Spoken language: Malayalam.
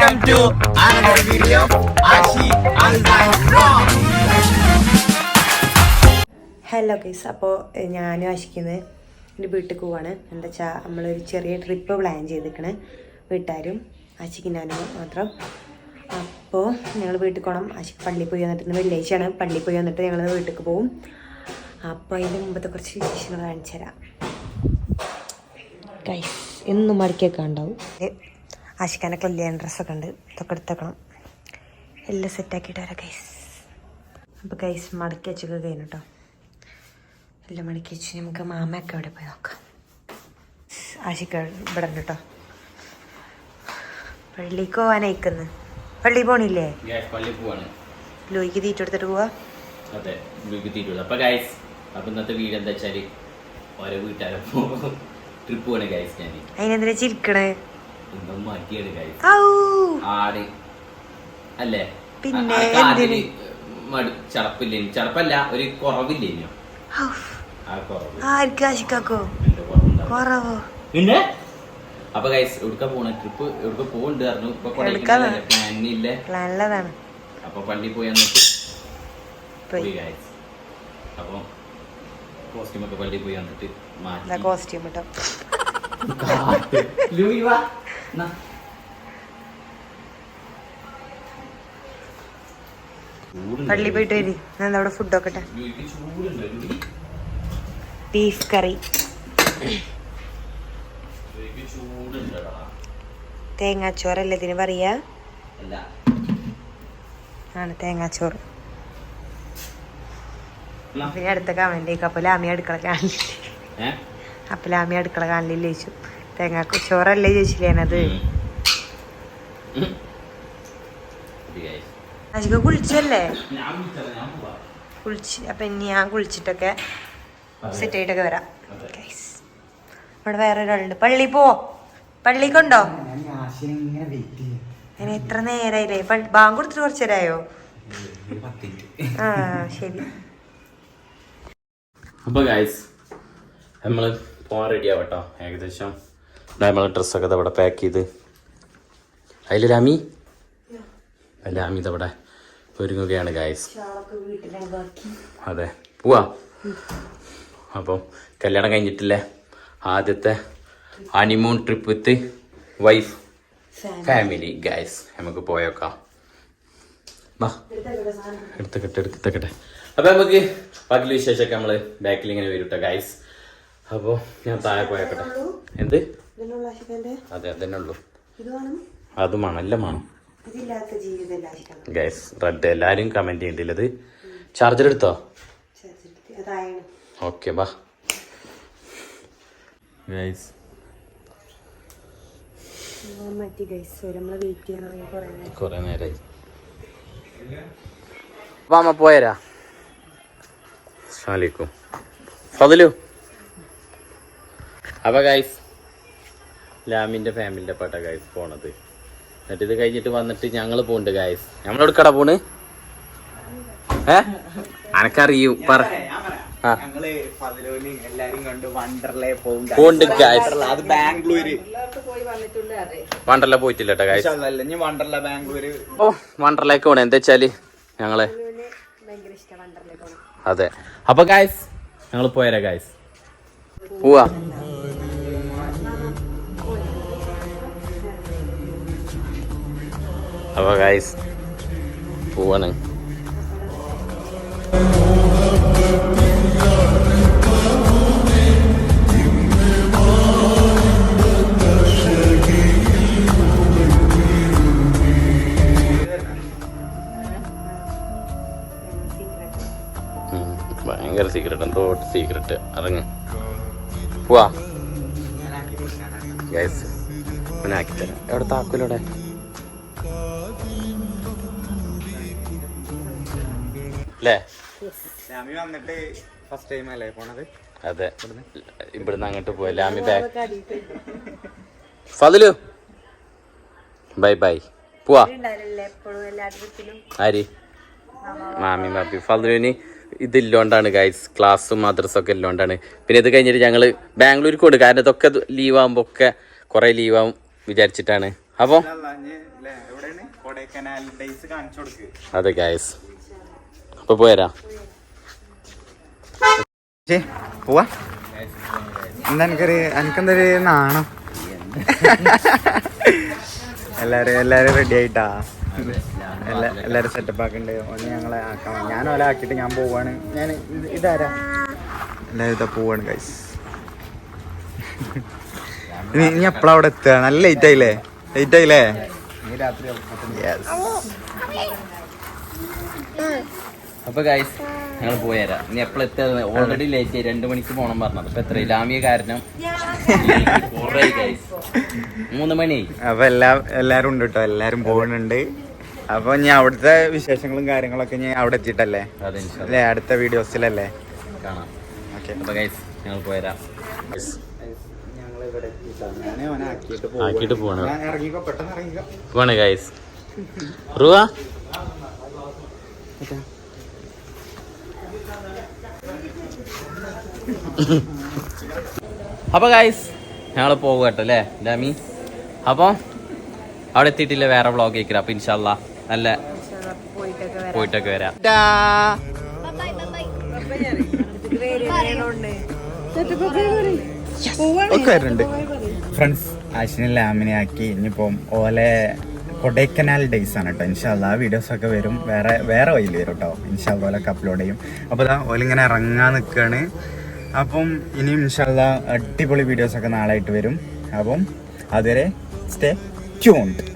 video of Ashi Alzheimer. Vlog. Hello guys അപ്പോൾ ഞാനും ആശിക്കുന്നത് എന്റെ വീട്ടിൽ പോവാണ്. എന്താ വെച്ചാൽ നമ്മളൊരു ചെറിയ ട്രിപ്പ് പ്ലാൻ ചെയ്തിരിക്കണേ. വീട്ടുകാരും ആശിക്ക് മാത്രം. അപ്പോൾ ഞങ്ങൾ വീട്ടിൽ പോകണം ആശിക്ക് പള്ളിയിൽ പോയി വന്നിട്ട് ഇന്ന് വെള്ളിയാഴ്ചയാണ്. പള്ളിയിൽ പോയി വന്നിട്ട് ഞങ്ങൾ വീട്ടിലേക്ക് പോകും അപ്പോൾ അതിന്റെ മുമ്പത്തെ കുറച്ച് വിശേഷങ്ങൾ കാണിച്ചു തരാം ഗൈസ് എന്നും മടക്കിയൊക്കെ ഉണ്ടാവും. ആശിക്കാനെ കല്യാണ ഡ്രസ്സൊക്കെ ഉണ്ട്. ഇതൊക്കെ എടുത്തേക്കണം. എല്ലാം സെറ്റാക്കിയിട്ട് വരാം ഗൈസ് അപ്പോൾ ഗൈസ് മടക്കി വെച്ചൊക്കെ കഴിഞ്ഞു കേട്ടോ എല്ലാം മടക്കി വെച്ച് നമുക്ക് മാമയൊക്കെ അവിടെ പോയി നോക്കാം. ആശിക്ക ഇവിടെ ഉണ്ട് കേട്ടോ പള്ളിക്ക് പോവാനയക്കുന്നു പള്ളി പോണില്ലേ? ലോയിക്ക് പള്ളി പോവാണ്. ലൂയിക്ക് തീറ്റ എടുത്തിട്ട് പോവാ? അതെ തീറ്റ തീറ്റുള്ളൂ അപ്പൊ ഗൈസ് അപ്പൊ ഇന്നത്തെ വീട് എന്താ വെച്ചാൽ? ഓരോ വീട്ടുകാരെ ട്രിപ്പ് പോണേ ഗൈസ് ഞാൻ അതിനെന്തിനാ ചിരിക്കണേ? എന്തോ ആട്. അല്ലേ? പിന്നെ? ചടപ്പില്ലേ ചടപ്പല്ല ഒരു കുറവില്ലേ കുറവ്. പിന്നെ? അപ്പൊ ഗൈസ് എവിടുക്ക പോണ? ട്രിപ്പ് എവിടുക്ക പോകണ്ട് പറഞ്ഞു. ഇപ്പൊ? പ്ലാനില്ലേ? നല്ലതാണ്. അപ്പൊ പള്ളി പോയി ഗൈസ് അപ്പൊ കോസ്റ്റ്യൂം ഒക്കെ പള്ളി പോയി വന്നിട്ട് മാറ്റി. കോസ്റ്റ്യൂം കേട്ടോ. പള്ളി പോയിട്ട് വരി. ഞാൻ അവിടെ ഫുഡ് നോക്കട്ടെ. ബീഫ് കറി. തേങ്ങാച്ചോറല്ലേ ഇതിന് പറയാ? അല്ല. ആണ് തേങ്ങാച്ചോറ്. പിന്നെ അടുത്ത കമന്റ് അപ്പൊ ലാമി അടുക്കള കാണില്ലേ? അപ്പൊ ലാമി അടുക്കള കാണില്ലേ ചോദിച്ചു. തേങ്ങാ ചോറല്ലേ ചോദിച്ചില്ലേനത് ഉം. ഉം. ഇത് guys. അജിക കുളിച്ചല്ലേ. കുളിച്ച് അപ്പൊ ഇനി ഞാൻ കുളിച്ചിട്ടൊക്കെ. സെറ്റ് ആയിട്ടൊക്കെ വരാം. ഇവിടെ വേറെ ഒരാളുണ്ട് പള്ളി പോ പള്ളിക്കുണ്ടോ അങ്ങനെ എത്ര നേരായില്ലേ ബാങ്ക് കൊടുത്തിട്ട് കുറച്ചു നേരമായോ ആ ശരി അപ്പൊ ഗൈസ് നമ്മൾ പോകാൻ റെഡി ആവട്ടോ ഏകദേശം നമ്മൾ ഡ്രസ്സൊക്കെ ഇതവിടെ പാക്ക് ചെയ്ത്. അതിൽ രാമി? രാമി ഇതവിടെ ഒരുങ്ങുകയാണ് ഗായസ് അതെ. പോവാ. അപ്പം കല്യാണം കഴിഞ്ഞിട്ടില്ലേ? ആദ്യത്തെ honeymoon trip with wife family guys നമുക്ക് പോയേക്കാം. എടുത്തക്കട്ടെ എടുത്തക്കട്ടെ അപ്പൊ നമുക്ക് ബാക്കി വിശേഷമൊക്കെ നമ്മൾ ബാക്കിൽ ഇങ്ങനെ വരും കേട്ടോ ഗൈസ് അപ്പോൾ ഞാൻ താഴെ പോയേക്കട്ടെ. എന്ത്? അതെ അതന്നെ ഉള്ളൂ അത് വേണം മണം ഗൈസ് റെഡ് എല്ലാരും കമന്റ് ചെയ്യണ്ടില്ലത് ചാർജർ എടുത്തോ? ഓക്കെ ബാ ഗൈസ് കുറേ നേരായി. വാമ പോയരാ. ഫതിലു. അപ്പൊ ഗൈസ് ലാമിന്റെ ഫാമിലിന്റെ പട്ട ഗായ്സ് പോണത്. എന്നിട്ട് ഇത് കഴിഞ്ഞിട്ട് വന്നിട്ട് ഞങ്ങൾ പോണ്ട് ഗായ്സ് നമ്മളോട് കട പോണ് ഏ? അനക്കറിയൂ പറ. ഞങ്ങൾ വണ്ടർലേ പോയിട്ടില്ല വണ്ടർലേക്ക് പോണേ. എന്താ വെച്ചാൽ ഞങ്ങൾ അതെ. അപ്പൊ ഗായ്സ് ഞങ്ങൾ പോയരാ ഗായ്സ് പോവാ. അപ്പൊ ഗൈസ് പോവാണ്. ഭയങ്കര സീക്രട്ട് എന്തോ സീക്രട്ട് ഇറങ്ങ്. പോവാ. ഗൈസ് ഞാൻ ആക്കിത്തരാം. എവിടെ താക്കോലോടെ അല്ലേ ലാമി വന്നിട്ട് ഫസ്റ്റ് ടൈം അല്ലേ പോണത്? അതെ. ഇവിടുന്ന്? അങ്ങോട്ട് പോയ. ലാമി ബാക്ക് ഫതിലു. Bye bye. പോവാ. ആരി? മാമി മാപ്പി ഫതിലുവിന് ഇതില്ലോണ്ടാണ് ഗൈസ് ക്ലാസ്സും മദ്രസൊക്കെ ഇല്ലോണ്ടാണ്. പിന്നെ ഇത് കഴിഞ്ഞിട്ട് ഞങ്ങൾ ബാംഗ്ലൂർക്ക് കൊണ്ട് കാരണം ഇതൊക്കെ ലീവ് ആകുമ്പോൾ ഒക്കെ കുറേ ലീവാകും വിചാരിച്ചിട്ടാണ്. അപ്പോൾ അതെ ഗൈസ് അപ്പൊ പോയരാ. പോവാ. എന്താ എനിക്കൊരു എനിക്കെന്തൊരു നാണം. എല്ലാരും എല്ലാരും റെഡി ആയിട്ടാ? എല്ലാ- എല്ലാരും സെറ്റപ്പ് ആക്കണ്ട്. ഒന്ന് ഞങ്ങളെ ആക്കാൻ ഞാൻ ഓല ആക്കിയിട്ട് ഞാൻ പോവാണ്. ഞാൻ ഇത് ഇതാരാ? എല്ലാരും ഇതാ പോവാണ് ഗൈസ് ഇനി ഇനി എപ്പോഴാ അവിടെ എത്തുക? നല്ല ലേറ്റ് ആയില്ലേ? ലേറ്റ് ആയില്ലേ? Yes. അപ്പൊ ഗൈസ് ഞങ്ങൾ പോയരാ. ഇനി എപ്പോഴും എത്തുക? ഓൾറെഡി ലേറ്റ് ആയി. രണ്ടു മണിക്ക് പോണം പറഞ്ഞത്. അപ്പൊ എത്ര? ഇലാമിയ കാരണം. മൂന്ന് മണി. അപ്പൊ എല്ലാ എല്ലാരും ഉണ്ട് കേട്ടോ എല്ലാരും പോകുന്നുണ്ട്. അപ്പൊ ഞാൻ അവിടുത്തെ വിശേഷങ്ങളും കാര്യങ്ങളൊക്കെ ഞാൻ അവിടെ എത്തിയിട്ടല്ലേ? അല്ലേ? അടുത്ത വീഡിയോസിലല്ലേ. കാണാം. ഓക്കെ. അപ്പൊ ഗൈസ് ഞങ്ങൾ പോയരാ. ആക്കിയിട്ട് പോണേ ഗൈസ് റുവ അപ്പൊ ഗൈസ് ഞങ്ങൾ പോകുക കേട്ടോ അല്ലേ? ഡാമി അപ്പൊ അവിടെ എത്തിയിട്ടില്ല വേറെ വ്ളോഗ് കേൾക്കാം അപ്പൊ ഇൻഷാല്ല നല്ല പോയിട്ടൊക്കെ വരാം. ഒക്കെ വരുന്നുണ്ട് ഫ്രണ്ട്സ് ആശിനെ ലാമിനെ ആക്കി. ഇനിയിപ്പം ഓലെ കൊടൈക്കനാൽ ഡേയ്സ് ആണ് കേട്ടോ ഇൻഷാല്ല ആ വീഡിയോസ് ഒക്കെ വരും. വേറെ വേറെ വഴിയിൽ വരും കേട്ടോ ഇൻഷാല്ല ഓലൊക്കെ അപ്ലോഡ് ചെയ്യും. അപ്പോൾ ഇതാ ഓലിങ്ങനെ ഇറങ്ങാൻ നിൽക്കുകയാണ് അപ്പം ഇനിയും ഇൻഷാല്ല അടിപൊളി വീഡിയോസ് ഒക്കെ നാളായിട്ട് വരും. അപ്പം അതുവരെ സ്റ്റേ ട്യൂൺഡ്